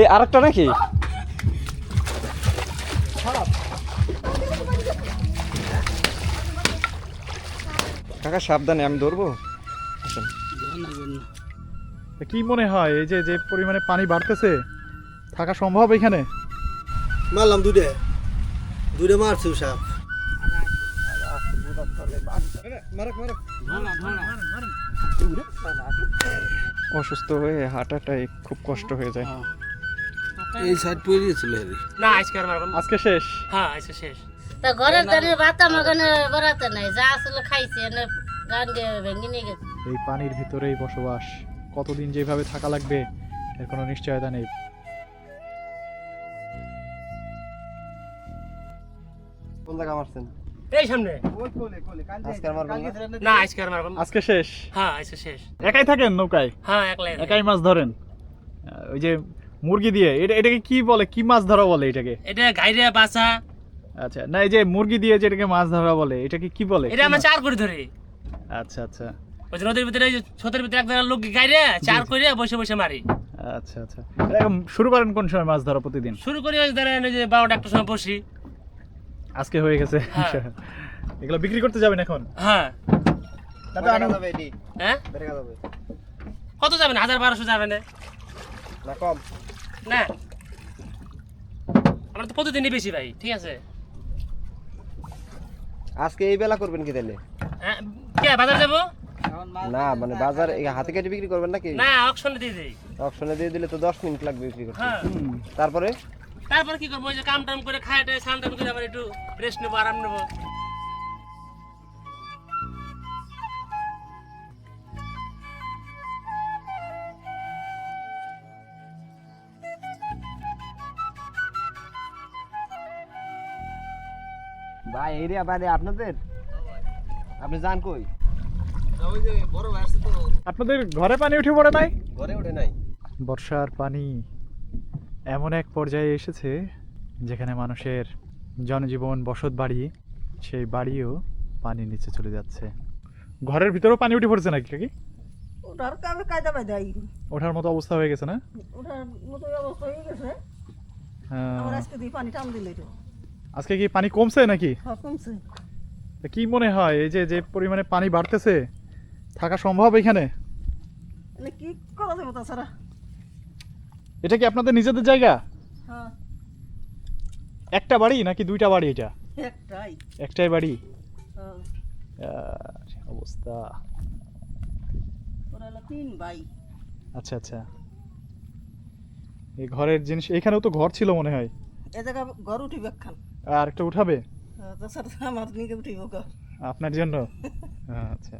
এই আরেকটা নাকি? কাকা সাবধানে আমি ধরবো। কি মনে হয় এই যে যে পরিমাণে পানি বাড়তেছে থাকা সম্ভব এখানে? মারলাম দুটে দুটে মারছি সাপ। অসুস্থ হয়ে হাঁটাটাই খুব কষ্ট হয়ে যায়। এই সাইড পড়ে গেছিল না আজকে আর মারবাম আজকে শেষ? হ্যাঁ আজকে শেষ। তা ঘরের দানে বাতা মাগানে বেড়াতে নাই যা আসলে খাইছে এনে গান দিয়ে ভেঙে নিয়ে গেছে। এই পানির ভিতরেই বসবাস। কতদিন যেভাবে থাকা লাগবে এর কোনো নিশ্চয়তা নেই। কোন জায়গা মারছেন? এই সামনে। না? না। আজকে আর মারবাম আজকে শেষ? হ্যাঁ আজকে শেষ। একাই থাকেন নৌকায়? হ্যাঁ একলাই একাই মাছ ধরেন? ওই যে মুরগি দিয়ে? এটা এটাকে কি বলে? কি মাছ ধরা বলে এটাকে? এটা গাইরে বাসা আচ্ছা না এই যে মুরগি দিয়ে যেটাকে মাছ ধরা বলে এটাকে কি বলে? এটা আমরা চার করে ধরে। আচ্ছা আচ্ছা। ওই নদীর ভিতরে ছোটের ভিতরে এক লোক গাইরে চার করে বসে বসে মারি। আচ্ছা আচ্ছা। এরকম শুরু করেন কোন সময় মাছ ধরা প্রতিদিন? শুরু করি ওই ধরেন যে বারোটা একটা সময় বসি। আজকে হয়ে গেছে। হ্যাঁ। এগুলো বিক্রি করতে যাবেন এখন? হ্যাঁ? হ্যাঁ? কত যাবেন? হাজার বারোশো যাবেন না কম। না। আমরা তো প্রতিদিনই বেশি ভাই ঠিক আছে? আজকে এই বেলা করবেন কি তাহলে হ্যাঁ কে বাজার যাব? না মানে বাজার এই হাতে কেটে বিক্রি করবেন নাকি? না অকশনে দিয়ে দিই। অপশনে দিয়ে দিলে তো দশ মিনিট লাগবে বিক্রি করতে। হ্যাঁ। তারপরে? তারপর কি করব ওই যে কাম টাম করে খাই টাই স্নান টান করে আবার একটু রেস্ট নেব আরাম নেব। এরিয়া বাইরে আপনাদের? আপনি যান কই? আপনাদের ঘরে পানি উঠে পড়ে নাই? ঘরে ওঠে নাই। বর্ষার পানি এমন এক পর্যায়ে এসেছে যেখানে মানুষের জনজীবন বসত বাড়ি সেই বাড়িও পানির নিচে চলে যাচ্ছে। ঘরের ভিতরেও পানি উঠে পড়ছে নাকি কি ওটার কামে কায়দা পায়দা ওঠার মতো অবস্থা হয়ে গেছে না? ওঠার মতো অবস্থা হয়ে গেছে। হ্যাঁ। আমার আজকে দিয়ে পানি টান দিলে তো আজকে কি পানি কমছে নাকি? কমছে। তা কি মনে হয় এই যে যে পরিমাণে পানি বাড়তেছে থাকা সম্ভব এখানে? মানে কি করা যাবে তাছাড়া? এটা কি আপনাদের নিজেদের জায়গা? হ্যাঁ। একটা বাড়ি নাকি দুইটা বাড়ি এটা? একটাই। একটাই বাড়ি? হ্যাঁ। অবস্থা? তিন ভাই। আচ্ছা আচ্ছা। এই ঘরের জিনিস এখানেও তো ঘর ছিল মনে হয়। এ জায়গা ঘর উঠিবে খান আর একটা উঠাবে? তাছাড়া আমার নিকে উঠিব ঘর আপনার জন্য? আচ্ছা।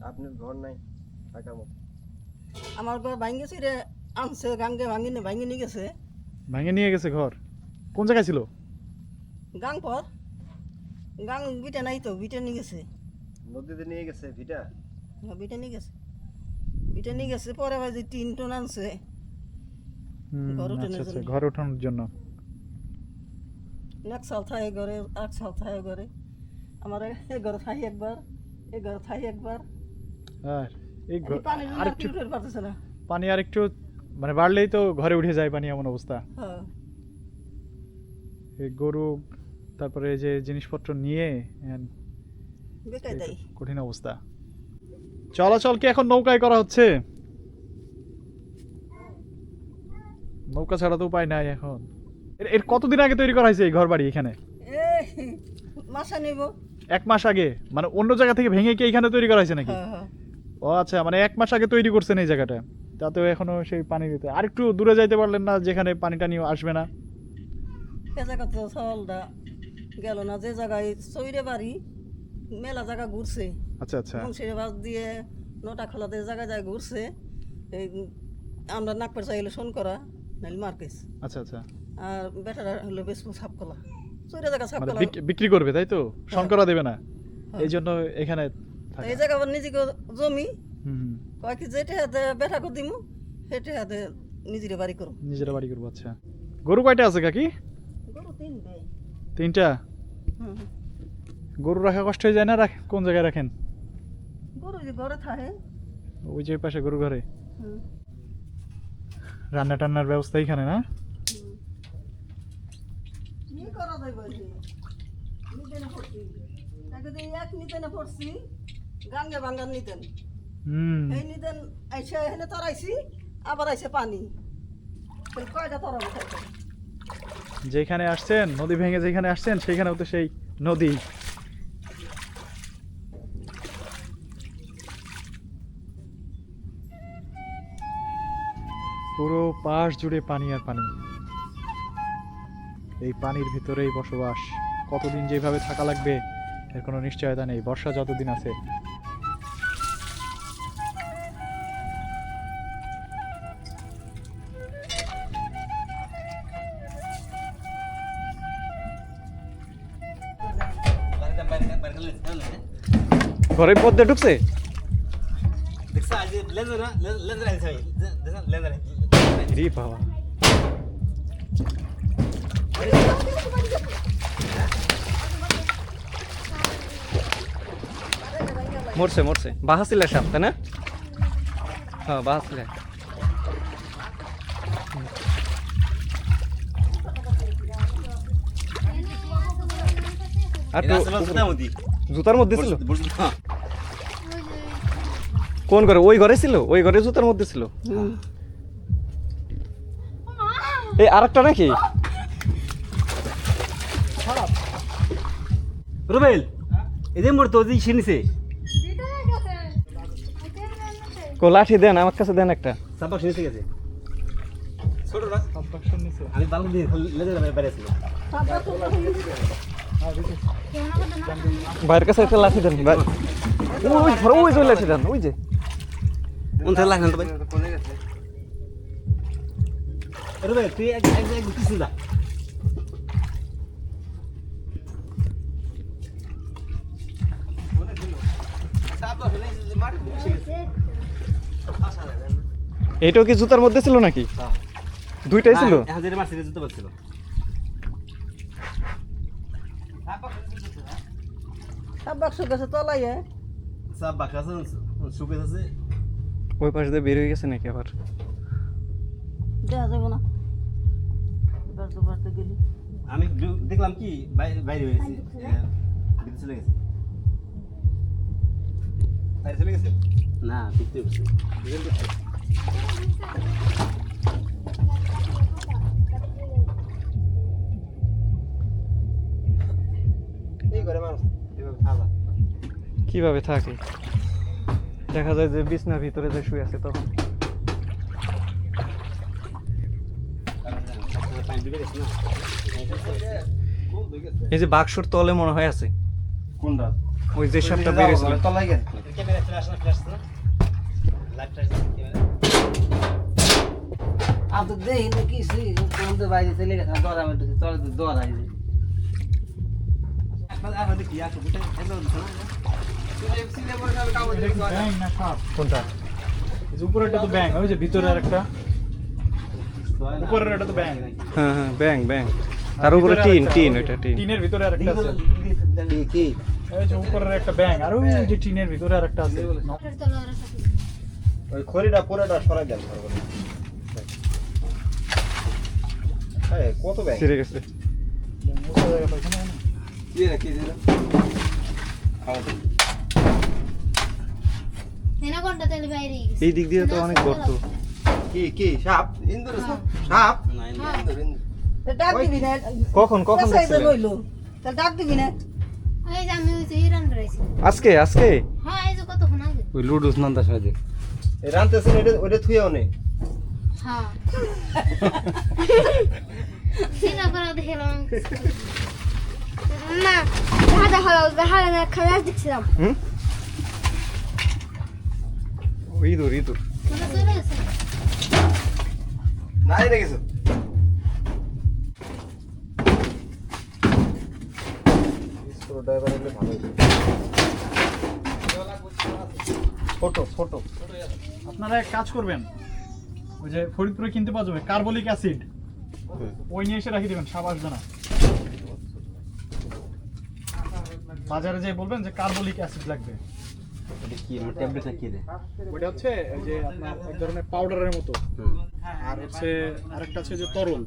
আপনার ঘর নাই মতো। আমার ঘর ভাঙ্গেছে রে আনছে গাঙ্গে ভাঙ্গি নে ভাঙ্গি নিয়ে গেছে। ভেঙে নিয়ে গেছে ঘর? কোন জায়গায় ছিল? গাং পর গাং বিটা নাই তো বিটা নিয়ে গেছে। নদীতে নিয়ে গেছে ভিটা? হ্যাঁ, বিটা নিয়ে গেছে। বিটা নিয়ে গেছে পরে ভাই যে তিন টন আনছে। ঘর উঠানোর আচ্ছা আচ্ছা জন্য। ঘর ওঠানোর জন্য। এক সাল থাকে ঘরে এক সাল থাকে ঘরে। আমার এ ঘরে থাই একবার এ ঘরে থাই একবার। আর এই পানি আর একটু পারতেছে না। পানি আর একটু মানে বাড়লেই তো ঘরে উঠে যায় পানি এমন অবস্থা। হ্যাঁ। এই গরু তারপরে এই যে জিনিসপত্র নিয়ে এই কঠিন অবস্থা। চলাচল কি এখন নৌকায় করা হচ্ছে? নৌকা ছাড়া তো উপায় নাই এখন। এর- কতদিন আগে তৈরি করা হয়েছে এই ঘর বাড়ি এখানে? এ মাসা নিব এক মাস আগে? মানে অন্য জায়গা থেকে ভেঙে কি এখানে তৈরি করা হয়েছে নাকি? হ্যাঁ হ্যাঁ। ও আচ্ছা মানে এক মাস আগে তৈরি করছেন এই জায়গাটা। তাতেও এখনও সেই পানি দিতে আর একটু দূরে যাইতে পারলেন না যেখানে পানি টানি আসবে না। জায়গা তো গেল না যে জায়গায় চৈরে বাড়ি মেলা জায়গা ঘুরছে। আচ্ছা আচ্ছা। মুন্সির বাস দিয়ে নটা খোলাতে জায়গায় জায়গায় ঘুরছে এই আমরা নাকপের চাইলে শোন করা নাহলে মার্কেস আচ্ছা আচ্ছা। আর বেটারা হলো চৈরে জায়গা মানে বিক্রি করবে তাই তো? শঙ্করা দেবে না? হ্যাঁ। এই জন্য এখানে এই জায়গা আবার নিজেকে জমি। কয় কি যেটা হাতে দিমু সেটা হাতে নিজের বাড়ি করো নিজেরা বাড়ি করব আচ্ছা। গরু কয়টা আছে কাকি? গরু তিনটে। তিনটা? গরু রাখা কষ্ট হয়ে যায় না? রাখ কোন জায়গায় রাখেন? গরু যে ঘরে থাকে। ওই যে পাশে গরু ঘরে। রান্না টান্নার ব্যবস্থা এখানে না? কি করা যায় বলছি? নিতেনে পড়ছি। তাকে দিয়ে এক নিতেনে পড়ছি গাঙ্গে ভাঙ্গার নিতেন। এই নিতেন আইসে এখানে তরাইছি আবার আইসে পানি। কয়টা তরাবো যেখানে আসছেন নদী ভেঙে যেখানে আসছেন সেখানেও তো সেই নদী। পুরো পাশ জুড়ে পানি আর পানি। এই পানির ভিতরেই বসবাস। কতদিন যেভাবে থাকা লাগবে এর কোনো নিশ্চয়তা নেই। বর্ষা যতদিন আছে। ঘরের পথে ঢুকছে? রে বাবা। মরছে মরছে। বাহাছিল সাপ তাই না? হ্যাঁ বাহাছিল জুতার মধ্যে। ছিল? কোন ঘরে? ওই ঘরে ছিল? ওই ঘরে জুতার মধ্যে ছিল? এই আরেকটা নাকি? রুবেল এদের মোর তো দিই শুনিছে কো লাঠি দেন আমার কাছে দেন একটা সাবাক শুনিছে গেছে ছোটরা আমি বালু দিয়ে লেজার বাইরে ছিল বাইরের কাছে একটা লাঠি দেন ভাই ওই ঘরে ওই যে লাঠি দেন ওই যে কোন থেকে লাগেন তো ভাই রুবেল তুই এক এক এক কিছু দা এইটাও কি জুতার মধ্যে ছিল নাকি? দুইটাই ছিল? আছে সুকেস আছে। ওই পাশে দিয়ে বের হয়ে গেছে নাকি আবার? দেখা যাব না। বাড়তে বাড়তে গেলি। আমি দেখলাম কি বাই- বাইরে হয়েছে। চলে গেছে। চলে গেছে না ভিতরে গেছে এই করে মানুষ এভাবে খাওয়া কীভাবে থাকে? দেখা যায় যে বিছনার ভিতরে যে শুয়ে আছে তখন। এই যে বাক্সর তলে মনে হয় আছে। কোনটা? ওই যে সাপটা বেরিয়েছিল। তলায় গেছে ক্যামেরা ফ্ল্যাশ না ফ্ল্যাশ না? লাইট ফ্ল্যাশ ক্যামেরা আমি তো দেখি না কিছু কোন তো বাইরে চলে গেছে দরা মেটে চলে তো দরা আইছে আপনাদের আপনাদের কি আছে বুঝতে এত না ব্যাং না। সাপ কোনটা? এই তো ব্যাং ওই যে ভিতরে আর একটা উপরের এটা তো ব্যাং হ্যাঁ হ্যাঁ ব্যাং ব্যাং তার উপরে টিন টিন ওইটা টিন। টিনের ভিতরে আর একটা আছে কি কি? এই যে উপরের একটা ব্যাং আর ওই যে টিনের ভিতরে আর আছে। ওই খড়িটা পুরোটা সরাই দেন হ্যাঁ কত ব্যাগ ছিঁড়ে গেছে। কি রে দিলা এই দিক দিয়ে তো অনেক গর্ত। কি কি সাপ? ইন্দুর সাপ? সাপ? না ইন্দুর ইন্দুর তা ডাক দিবি না। কখন কখন তা ডাক দিবি না। আজকে? আজকে? হ্যাঁ, কতক্ষণ আগে। ওই লুডুস নন্দা সাজে। এই রানতেছেন এটা ওটা থুইও নে। হ্যাঁ। চিনা করে দেখলাম না হলো খেলা দেখছিলাম। হুম? ও ইঁদুর ইঁদুর। তোরা চলে গেছে? না রে কিছু স্ক্রুড্রাইভার হলে ভালো হতো ছোট ছোট আপনারা এক কাজ করবেন। ওই যে ফরিদপুরে কিনতে পাওয়া যাবে কার্বলিক অ্যাসিড। ওই নিয়ে এসে রাখি দেবেন সাপ আসবে না বাজারে যে বলবেন যে কার্বলিক অ্যাসিড লাগবে। এটা কি ট্যাবলেটটা কি রে ওইটা হচ্ছে যে আপনার এক ধরনের পাউডারের মতো। আর হচ্ছে আরেকটা আছে যে তরল।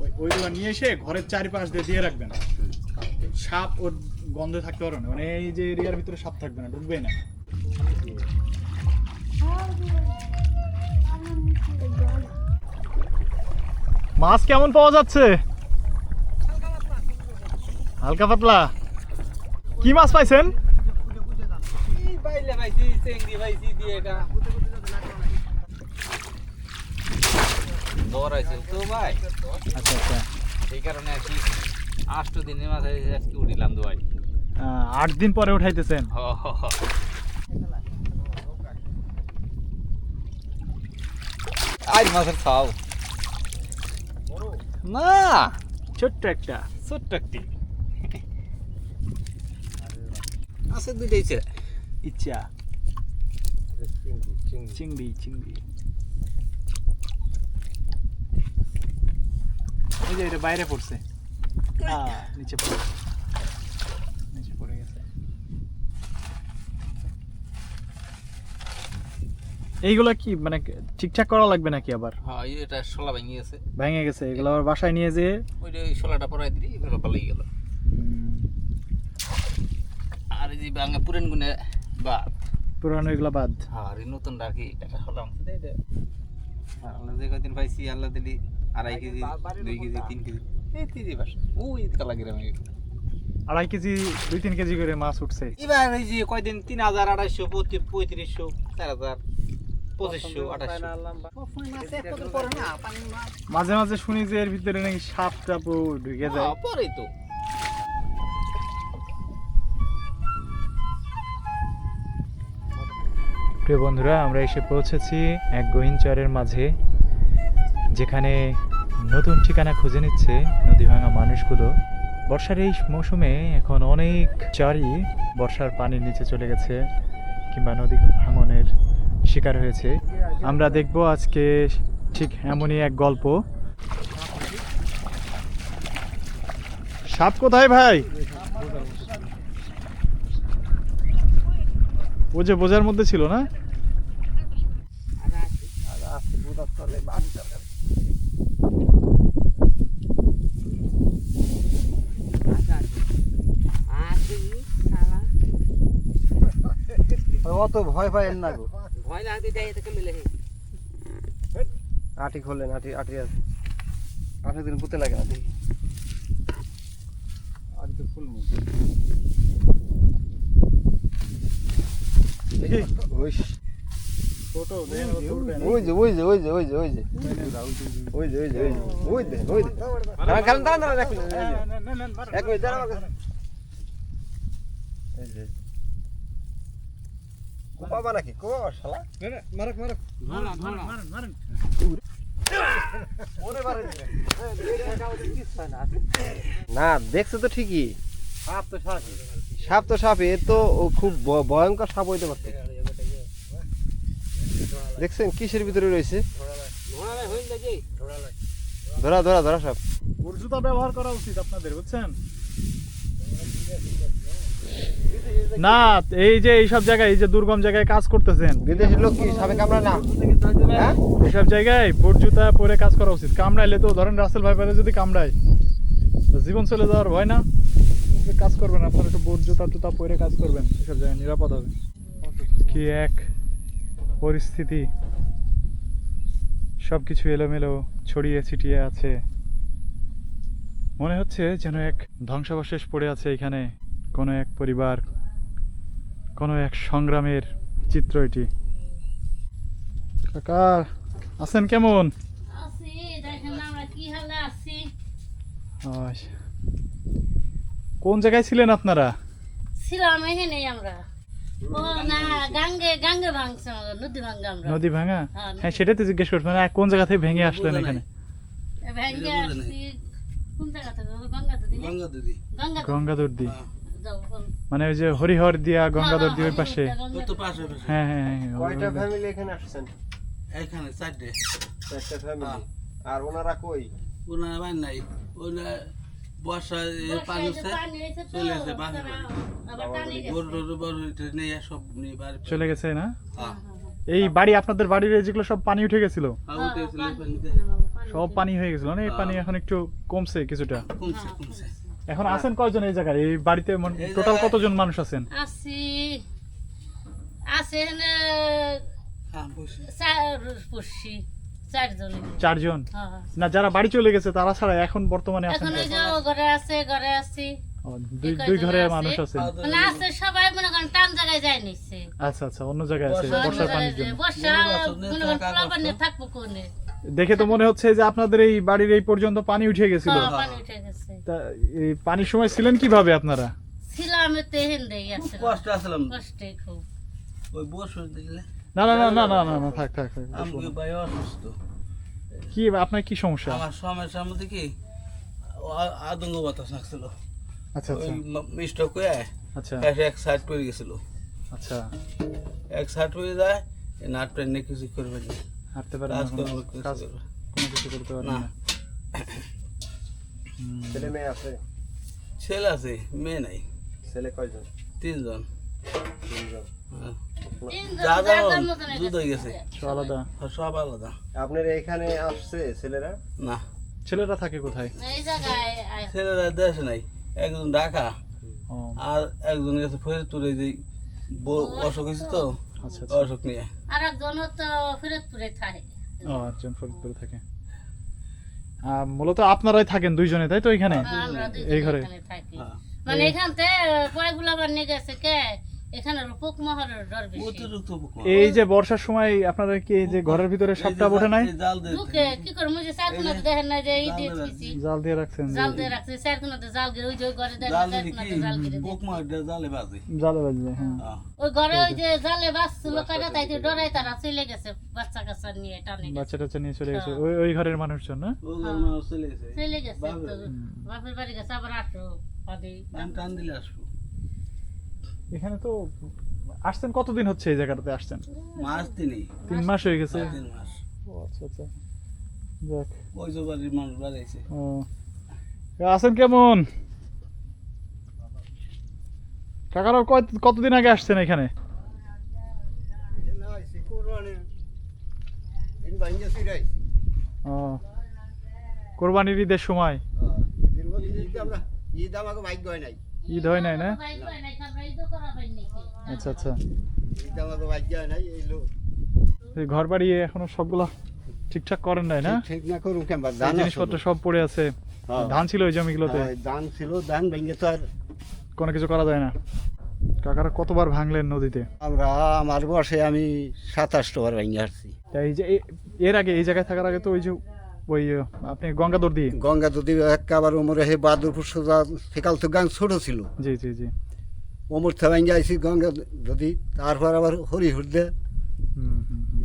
ওই- ওইগুলো নিয়ে এসে ঘরের চারিপাশ দিয়ে দিয়ে রাখবেন। সাপ ওর গন্ধে থাকতে পারবে না। মানে এই যে এরিয়ার ভিতরে সাপ থাকবে না ঢুকবে না। মাছ কেমন পাওয়া যাচ্ছে? হালকা পাতলা। কি মাছ পাইছেন? পাইলে পাইছি চেংড়ি পাইছি দিয়ে এটা দৌড়াইছিল তো ভাই আচ্ছা আচ্ছা এই কারণে আর কি আষ্ট দিনের মাথায় আজকে উঠিলাম তো ভাই আহ, আট দিন পরে উঠাইতেছেন হ। মাছের খাও। না ছোট্ট একটা। ছোট্ট একটি। আছে দুইটাই ছে ইচ্ছা। চিংড়ি চিংড়ি। এই যে এটা বাইরে পড়ছে। নিচে পড়ে নিচে পড়ে গেছে এইগুলা কি মানে ঠিকঠাক করা লাগবে নাকি আবার? হ্যাঁ এই এটা শোলা ভেঙে গেছে। ভেঙে গেছে এগুলো আবার বাসায় নিয়ে যেয়ে? ওই শোলাটা পরাই দিলি এগুলো পালিয়ে গেল। আর এই যে বাঙা পুরেন গুনে বাদ পুরানো এগুলা বাদ আর নতুন রাখি এটা হলাম এটা আর আল্লাহ যে কদিন পাইছি আল্লাহ দিলি আড়াই কেজি দুই কেজি তিন কেজি। এই তিন বাস ওই কালা গ্রামে আড়াই কেজি দুই তিন কেজি করে মাছ উঠছে। এবার এই যে কয়দিন তিন হাজার আড়াইশো পঁয়ত্রিশ পঁয়ত্রিশশো চার হাজার। মাঝে মাঝে শুনি যে এর ভিতরে নাকি সাপ টাপও ঢুকে যায়। পরেই তো। প্রিয় বন্ধুরা আমরা এসে পৌঁছেছি এক গহীনচরের মাঝে যেখানে নতুন ঠিকানা খুঁজে নিচ্ছে নদী ভাঙা মানুষগুলো। বর্ষার এই মৌসুমে এখন অনেক চরই বর্ষার পানির নিচে চলে গেছে কিংবা নদী ভাঙনের শিকার হয়েছে। আমরা দেখব আজকে ঠিক এমনই এক গল্প। সাপ কোথায় ভাই? ও যে বোঝার মধ্যে ছিল না? অত ভয় পাই না গো। ভয় না দিতে থেকে মিলে আটি খোলেন আটি আটি আছে আটি দিন পুঁতে লাগে না দেখি আটি তো ফুল মুখ ছোট ওই যে ওই যে ওই যে ওই যে ওই যে ওই যে ওই যে ওই যে ওই দে ওই দে দাঁড়ান দাঁড়ান দাঁড়ান এক মিনিট, এক মিনিট দাঁড়ান আমার কাছে। এই যে কোপাবা নাকি? কোপাবা শালা। মারক মারক না দেখছ তো ঠিকই। সাপ তো সাপ সাপ তো সাপ এ তো খুব ভয়ঙ্কর সাপ হইতে পারত। দেখছেন কিসের ভিতরে রয়েছে? ধরা ধরা ধরা সাপ। ওর জুতা ব্যবহার করা উচিত আপনাদের বুঝছেন? না এই যে এইসব জায়গায় এই যে দুর্গম জায়গায় কাজ করতেছেন। বিদেশের লোক কি সাপে কামড়ায় না? হ্যাঁ? এইসব জায়গায় বোট জুতা পরে কাজ করা উচিত। কামড়াইলে তো ধরেন রাসেল ভাই পেলে যদি কামড়ায় জীবন চলে যাওয়ার ভয় না? কাজ করবেন আপনারা একটু বোট জুতা টুতা পরে কাজ করবেন এসব জায়গায় নিরাপদ হবে। কি এক পরিস্থিতি। সব কিছু এলোমেলো ছড়িয়ে ছিটিয়ে আছে। মনে হচ্ছে যেন এক ধ্বংসাবশেষ পড়ে আছে এখানে কোনো এক পরিবার। কোনো এক সংগ্রামের চিত্র এটি। কাকা আছেন কেমন? আচ্ছা। কোন জায়গায় ছিলেন আপনারা? ছিলাম এখানে আমরা। নদী ভাঙা? হ্যাঁ সেটাই তো জিজ্ঞেস করছি মানে কোন জায়গা থেকে ভেঙে আসলেন এখানে? গঙ্গা দুর্দি মানে ওই যে হরিহর দিয়া গঙ্গাধর দি ওই হ্যাঁ, পাশে হ্যাঁ হ্যাঁ হ্যাঁ কয়টা ফ্যামিলি এখানে আসছেন? এখানে চারটে। ফ্যামিলি আর ওনারা কই? ওনার বাড়ি নাই। ওনার বর্ষা পানি চলে গেছে। সব নিয়ে বাড়ি চলে গেছে না? হ্যাঁ। এই বাড়ি আপনাদের বাড়ির যেগুলো সব পানি উঠে গেছিল। সব পানি হয়ে গেছিল না? এই পানি এখন একটু কমছে কিছুটা। কমছে। কমছে। এখন আছেন কয়জন এই জায়গায়? এই বাড়িতে টোটাল কতজন মানুষ আছেন? আছি। আছেন হ্যাঁ চারজন। চারজন? হ্যাঁ না যারা বাড়ি চলে গেছে তারা ছাড়া এখন বর্তমানে আছেন এখন যে ঘরে আছে ঘরে আছি। দুই এই দুই ঘরে আছে? মানুষ আছেন। মানে আছে সবাই মনে করেন টান জায়গায় যায় নিচ্ছে আচ্ছা আচ্ছা অন্য জায়গায় আছে বর্ষার পানির জন্য। বর্ষা মনে করেন। থাকব কোনে? দেখে তো মনে হচ্ছে যে আপনাদের এই বাড়ির এই পর্যন্ত পানি উঠে গেছিল। হ্যাঁ, পানি উঠে গেছে। তা এই পানির সময় ছিলেন কীভাবে আপনারা? ছিলাম এতে হেন্দে আছে কষ্ট আসলাম। কষ্টে খুব। ওই বসে দেখলে না না না না না না না থাক থাক থাক। আমি ভাই অসুস্থ। কি আপনার কি সমস্যা? আমার সমস্যার মধ্যে কি? আদঙ্গ বাতাস লাগছিল। আচ্ছা আচ্ছা। ওই স্টক হয়ে আচ্ছা। এসে এক সাইড পড়ে গেছিল। আচ্ছা। এক সাইড পড়ে যায় এই নাটটা নিয়ে কিছু করবে না হাঁটতে কাজ না কোনো কাজ কোনো কিছু করতে পারেন না। ছেলে মেয়ে আছে? ছেলে আছে মেয়ে নাই। ছেলে কয়জন? তিনজন। তিনজন। হ্যাঁ। হয়ে গেছে। সব আলাদা? আর সব আলাদা। আপনার এখানে আসছে ছেলেরা? না। ছেলেরা থাকে কোথায়? এই জায়গায় আয়- ছেলেরা দেশে নাই একজন ঢাকা আর একজন গেছে ফরিদপুরে যে বউ- অসুখ হয়েছে তো। আচ্ছা আচ্ছা। অসুখ নিয়ে। আর একজন তো ফিরোজপুরে থাকে। ও একজন ফরিদপুরে থাকে। আহ, মূলত আপনারাই থাকেন দুইজনে তাই তো এখানে? এই ঘরে? হ্যাঁ। মানে এখান থেকে কয়েকগুলো আবার নিয়ে গেছে কে? এই যে বর্ষার সময় আপনারা কি এই যে ঘরের ভিতরে সাপটা ওঠে নাই? জাল দিয়ে কি করে মুঝে চার কোনাতে দেখেন না যে এই দিয়ে জাল দিয়ে রাখছেন জাল দিয়ে রাখছে চার কোনাতে জাল গিরে ওই যে ঘরে দেখেন জাল গিরে বাজে। জালে হ্যাঁ। হ্যাঁ। ওই ঘরে ওই যে জালে ডরাই তারা চলে গেছে বাচ্চা কাচ্চা নিয়ে টানে গেছে। বাচ্চা টাচ্চা নিয়ে চলে গেছে। ওই ওই ঘরের মানুষজন না? ও ঘর মানুষ চলে গেছে। চলে গেছে বাপের বাড়ি। গেছে আবার আসো পাদি। টান টান দিলে আসব। এখানে তো আসছেন কতদিন হচ্ছে এই জায়গাটাতে আসছেন? মাস দিনই তিন মাস হয়ে গেছে? তিন মাস। ও আচ্ছা আচ্ছা। যাক। ওই যে বাড়ির মানুষ বাড়াইছে। ও। আছেন কেমন? কাকারা কত- কতদিন আগে আসছেন এখানে? ও। কোরবানির ঈদের সময়? ঈদ আমাকে ভাগ্য হয় নাই। ঈদ হয় নাই না? হয় আচ্ছা আচ্ছা। হয় ঘর বাড়ি এখনও সবগুলা ঠিকঠাক করেন নাই না? ঠিক না করুন কেন এই জিনিসপত্র সব পড়ে আছে। হ্যাঁ। ধান ছিল ওই জমিগুলোতে? ধান ছিল ধান ভেঙে তো আর কোনো কিছু করা যায় না। কাকারা কতবার ভাঙলেন নদীতে? আমরা আমার বসে আমি সাতাশটা বার ভেঙে আসছি। তা এই যে এর আগে এই জায়গায় থাকার আগে তো ওই যে ওই আপনি গঙ্গাদর দিয়ে? গঙ্গা যদি একেবারে ওমরে হে বাদুরপুর সোজা সেকাল তো গান ছোট ছিল। জি জি জি। ওমর ভেঙে আইছি গঙ্গা যদি তারপর আবার হরিহুর দে। হুম হুম হুম।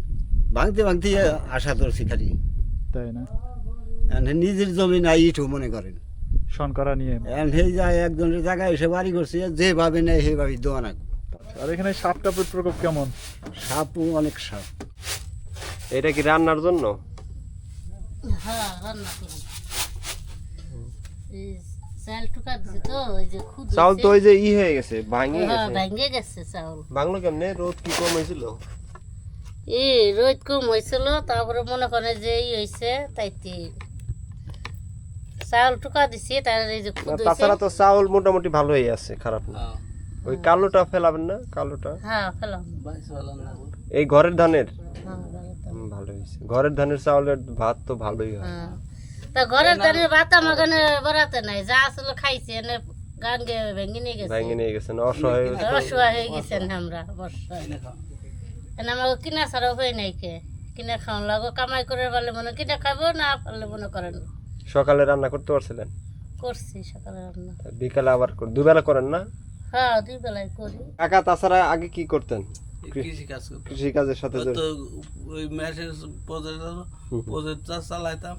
ভাঙতে ভাঙতে আশা ধরছি খালি। তাই না? নিজের জমি নাই ইটু মনে করেন। শন করা নিয়ে সেই যায় একজনের জায়গায় এসে বাড়ি করছে যেভাবে নেয় সেভাবে দোয়া না আর এখানে সাপ টাপের প্রকোপ কেমন? সাপও অনেক সাপ। এটা কি রান্নার জন্য? হ্যাঁ রান্না করি। চাল টুকা দিছে তো ওই যে খুদ চাউল তো ওই যে ই হয়ে গেছে ভাঙে হ্যাঁ গেছে। ভেঙে গেছে চাউল বাংলো কেমনে? রোদ কি কম হয়েছিল? এই রোদ কম হয়েছিল তারপরে মনে করে যে ই হয়েছে তাইতে চাউল টুকা দিছে তার এই যে খুদ হয়েছে তাছাড়া তো চাউল মোটামুটি ভালোই আছে খারাপ না। হ্যাঁ। ওই কালোটা ফেলাবেন না কালোটা? হ্যাঁ ফেলাম ভালো এই ঘরের ধানের? হ্যাঁ ভালো হয়েছে। ঘরের ধানের চাউলের ভাত তো ভালোই হয়। হ্যাঁ। তা ঘরের ধানের ভাত আমার গানে বেড়াতে নাই। যা আসলে খাইছে এনে গান গিয়ে ভেঙে নিয়ে গেছে। ভেঙে নিয়ে গেছেন অসহায় অসহায় হয়ে গেছেন আমরা বর্ষায় এনে আমাকে কিনা ছাড়া হয়ে নাই কে। কিনে খাওয়ান লাগো কামাই করে পারলে মনে কিনে খাব না পারলে মনে করেন সকালে রান্না করতে পারছিলেন? করছি সকালে রান্না। বিকালে আবার দুবেলা করেন না? হ্যাঁ দুই বেলায় করি। কাকা তাছাড়া আগে কি করতেন? কৃষি কাজ করতে কৃষি কাজের সাথে ওই? তো মেসের প্রজেক্ট চালাইতাম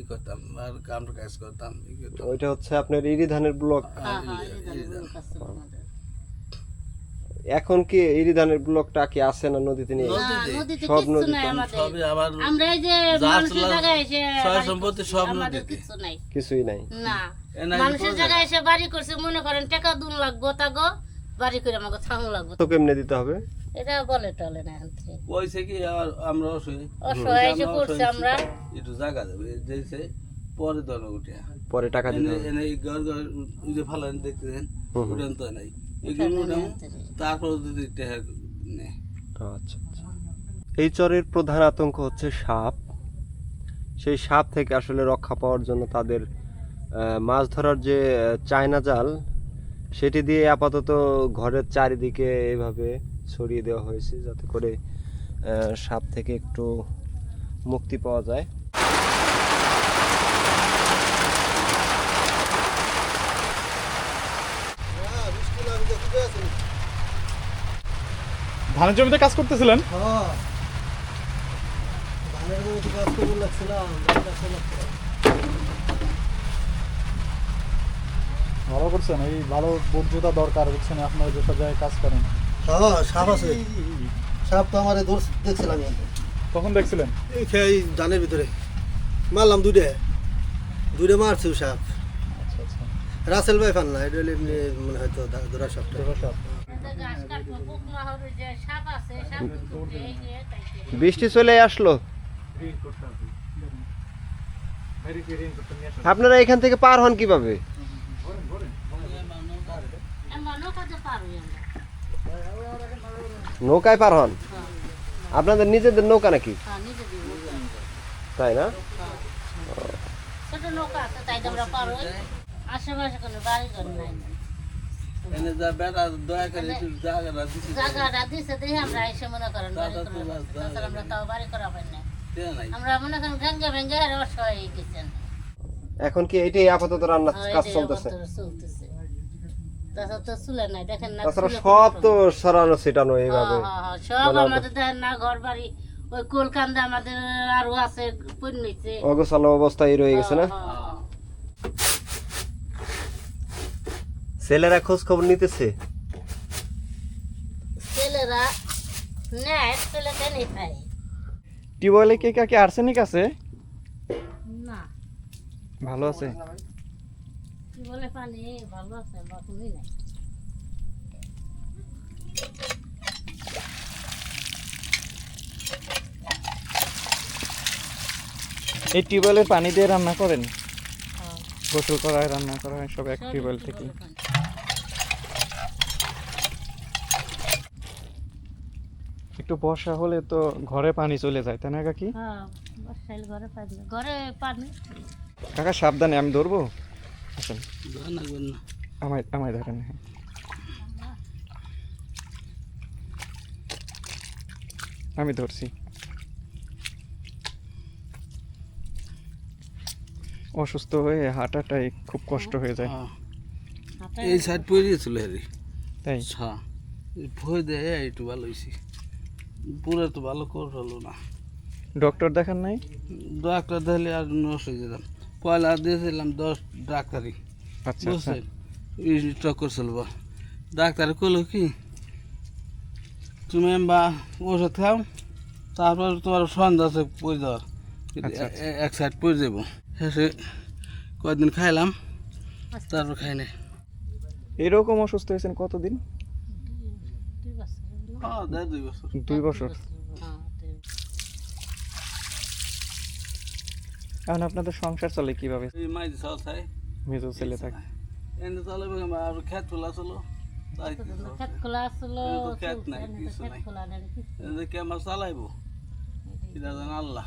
ই করতাম আর কামটা কাজ করতাম ওইটা হচ্ছে আপনার ইরি ধানের ব্লক। এখন কি ইরি ধানের ব্লকটা কি আছে না নদীতে নিয়ে সব নদীতে? সবই আবার আমরা এই যে মানুষের জায়গায় এসে সয় বাড়ি সম্পত্তি সব নদীতে। নাই। কিছুই নাই। না মানুষের জায়গায় এসে বাড়ি করছে মনে করেন টাকা দুন লাগবো তাগো বাড়ি করে আমাকে থাম লাগবো। তো কেমনে দিতে হবে? এটা বলে টলে না কইছে কি আর আমরা অসহায়। এসে আমরা আমরা। একটু জায়গা দেবে। পরে ধরো পরে টাকা দিতে এনে এই ঘর ঘর যে ফালান দেখতেছেন। উঠান তো নাই। এগুলো উঠান তারপর যদি টেহা নেয় আচ্ছা আচ্ছা। এই চরের প্রধান আতঙ্ক হচ্ছে সাপ। সেই সাপ থেকে আসলে রক্ষা পাওয়ার জন্য তাদের আহ, মাছ ধরার যে চায়না জাল সেটি দিয়ে আপাতত ঘরের চারিদিকে এভাবে ছড়িয়ে দেওয়া হয়েছে যাতে করে সাপ থেকে একটু মুক্তি পাওয়া যায়। ধানের জমিতে কাজ করতেছিলেন? হ্যাঁ। ভালো করছেন এই ভালো বুট জুতা দরকার বুঝছেন আপনারা যেসব জায়গায় কাজ করেন। হ্যাঁ সাপ আছে। সাপ তো আমার দেখছিলাম কখন দেখছিলেন? এই খেয়ে ধানের ভিতরে। মারলাম দুইটা। দুইটা মারছে সাপ। আচ্ছা আচ্ছা। রাসেল ভাই ফান না এটা এমনি মনে হয়তো সাপটা তাইতে। বৃষ্টি চলে আসলো। আপনারা এখান থেকে পার হন কীভাবে আমরা নৌকাতে পারব আমরা নৌকায় পার হন? আপনাদের নিজেদের নৌকা নাকি? হ্যাঁ তাই না? মনে মনে হয়ে এখন কি এটাই আপাতত রান্নার হ্যাঁ, কাজ চলতেছে। তাছাড়া সব তো সরানো ছিটানো হ্যাঁ, এইভাবে। হ্যাঁ, হ্যাঁ, সব মানে আমাদের না ঘর বাড়ি ওই কোলকান্দা আমাদের আরও আছে পণ্যিছে অগোছালো অবস্থায় রয়ে গেছে না? ছেলেরা খোঁজ খবর নিতেছে? ছেলেরা টিউবওয়েলে কি কাকে আর্সেনিক আছে? না। ভালো আছে। বলে পানি ভালো আছে বা তুমি নাই। এই টিউবওয়েলের পানি দিয়ে রান্না করেন? হ্যাঁ। গোসল করা হয় রান্না করা হয় সব এক টিউবওয়েল থেকে একটু বর্ষা হলে তো ঘরে পানি চলে যায় তাই না কাকি? হ্যাঁ বর্ষাইল ঘরে পানি ঘরে পানি। কাকা সাবধানে আমি ধরবো? আসেন। আমায় আমায় ধরেন হ্যাঁ। আমি ধরছি। অসুস্থ হয়ে হাঁটাটাই খুব কষ্ট হয়ে যায়। হ্যাঁ। এই সাইড পড়িয়েছিল হ্যারি তাই? হ্যাঁ ভয় দেয় একটু ভালো হয়েছি পুরো তো ভালো করল না। ডক্টর দেখান নাই? ডাক্তার দিলে আর নষ্ট হয়ে যেতাম। পয়লা দিয়েছিলাম দশ ডাক্তারি। আচ্ছা আচ্ছা। বুঝছেন? টক্কর চলবো। ডাক্তার কইলো কি তুমি বা ওষুধ খাও তারপর তোমার সন্ধ্যা আছে পড়ে দেওয়ার আচ্ছা, এক সাইড পড়ে যাব। শেষে কয়েকদিন খাইলাম তারপর খাই নাই। এরকম অসুস্থ হয়েছেন কতদিন? দুই বছর হ্যাঁ দেড় দুই বছর দুই বছর হ্যাঁ দুই এখন আপনাদের সংসার চলে কীভাবে মেজো ছেলে থাকে এনে চলে আর খেত বছর। করব? ক্ষেত খোলা আসলো এই নাই, কিছু নাই। খোলা কে আমার চালাইবো আল্লাহ